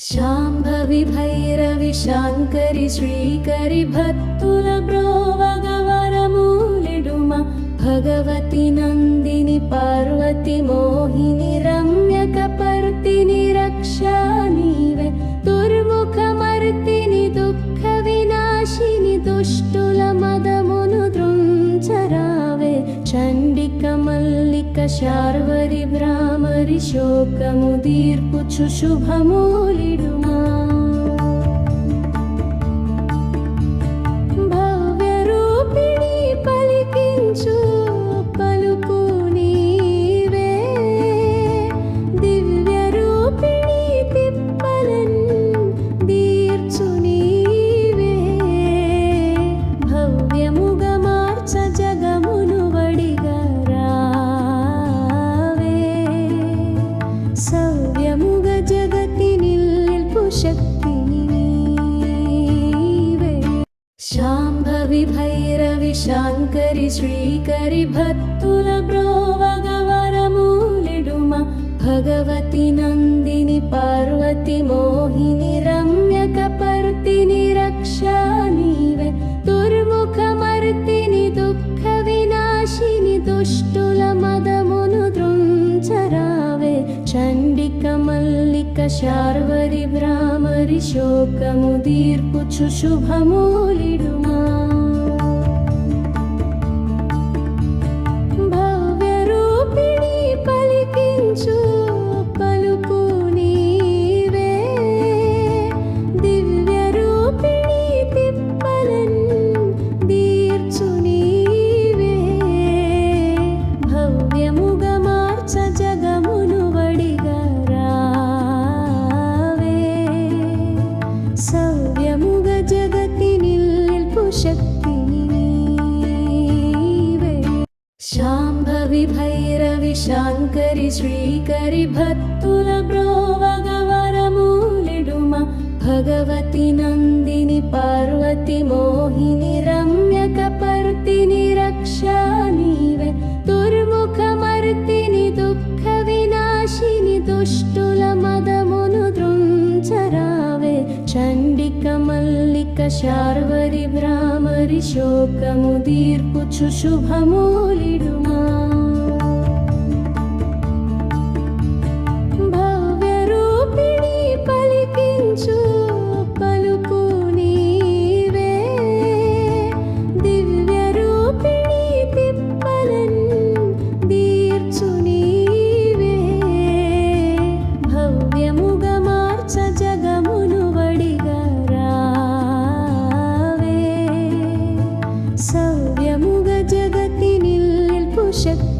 శాంభవి భైరవి శాంకరి శ్రీకరి భక్తుల బ్రోవగవరమూలిడుమ భగవతి నందిని పార్వతి మోహిని शार्वरि भ्रामरि शोकमुदीर्पुच्छुशुभमूलिडुमा। శాంభవి భైరవి శాంకరి శ్రీకరి భక్తుల బ్రోవగవరమూలిడుమ భగవతి నందిని పార్వతి మోహిని రమ్యక పర్తిని రక్షా నీవే దుర్ముఖమర్తిని దుఃఖ వినాశిని దుష్టుల మదమును దృంచరావే చండిక మల్లిక శార్వరి భ్రామరి శోకము దీర్పుచు శుభమూలిడుమా నిల్పు శక్తి నీవే శాంభవి భైరవి శాంకరి శ్రీకరి భక్తుల शार्वरि भ्रामरि शोकमुदीर्पुच्छ शुभमूरिडुमा shit.